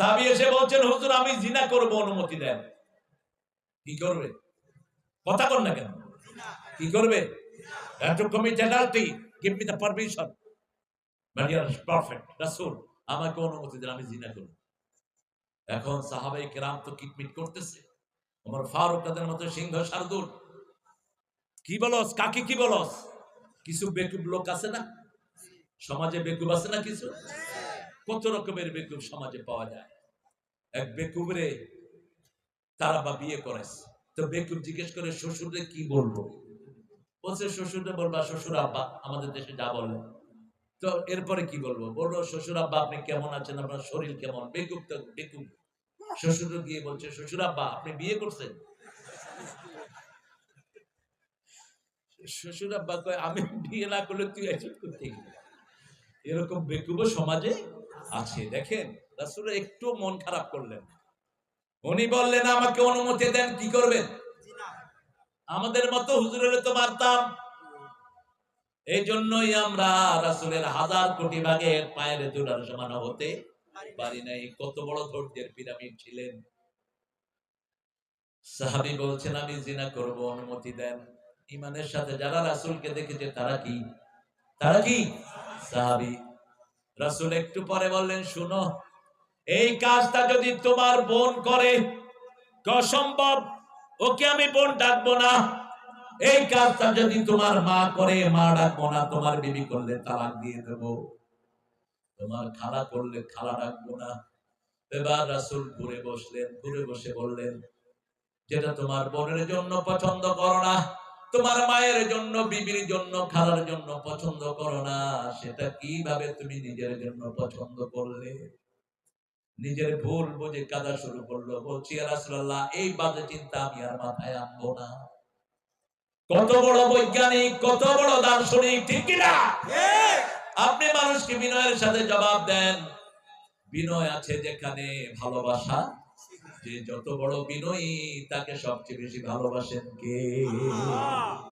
সাহাবী এসে বলছেন, হুজুর, আমি জিনা করব, অনুমতি দেন। কি করবে? কথা কর না কেন? কি করবে? to commit adultery give me the permission. but you রাসূল, আমাকে অনুমতি দেন, আমি জিনা করব। এখন সাহাবাই কেরাম তো কিটমিট করতেছে। আমার ফারুক তাদের মতো সিংহ শার্দুল কি বলস? কাকে কি বলস? কিছু বেকুব লোক আছে না? সমাজে বেকুব আছে না কিছু? কত রকমের বেকুব সমাজে পাওয়া যায়? এক বেকুবরে তারা বা বিয়ে করেছে। তো বেকুব জিজ্ঞেস করে শ্বশুরে কি বলব? বলছে শ্বশুরে বলবা, শ্বশুর আব্বা, আমাদের দেশে যা বলে। তো এরপরে কি বলব? বলব, শ্বশুর আব্বা, আপনি কেমন আছেন? আপনার শরীর কেমন? বেকুব তো বেকুব। শ্বশুর গিয়ে বলছে, শ্বশুর আব্বা, আপনি বিয়ে করছেন? শ্বশুর আব্বা কয়, আমি বিয়ে না করলে তুই এরকম বেকুব সমাজে আছে। দেখেন রাসূল একটু মন খারাপ করলেন। উনি বললেন, আমাকে অনুমতি দেন, কি করবেন? আমাদের মতো হুজুরের তো মারতাম। এই জন্যই আমরা রাসূলের হাজার কোটি ভাগের পায়ের জোড়ার সমান হতে পারি নাই। কত বড় ধৈর্যের পিরামিড ছিলেন। সাহাবি বলছেন, আমি জিনা করব, অনুমতি দেন। ইমানের সাথে যারা রাসূলকে দেখেছে, তারা কি? তারা কি? সাহাবী রাসূল একটু পরে বললেন, শুনো, এই কাজটা যদি তোমার বোন করে ক সম্ভব ওকে আমি বোন ডাকবো না। এই কাজটা যদি তোমার মা করে, মা ডাকবো না, তোমার বিবি করলে তালাক দিয়ে দেবো। তোমার খালা করলে খালা ডাকবো না। এবার রাসূল ঘুরে বসলেন, ঘুরে বসে বললেন, যেটা তোমার বোনের জন্য পছন্দ করো না তোমার মায়ের জন্য বিবির জন্য খালার জন্য পছন্দ করো না। সেটা কীভাবে তুমি নিজের জন্য পছন্দ করলে? নিজের ভুল বুঝে কাদা শুরু করল। বলছি "ইয়া রাসূলুল্লাহ এই বাজে চিন্তা আমি আর মাথায় আনব না। কত বড় বৈজ্ঞানিক কত বড় দার্শনিক ঠিক কিনা আপনি মানুষকে বিনয়ের সাথে জবাব দেন। বিনয় আছে যেখানে ভালোবাসা যে যত বড় বিনয়ী তাকে সবচেয়ে বেশি ভালোবাসেন কে?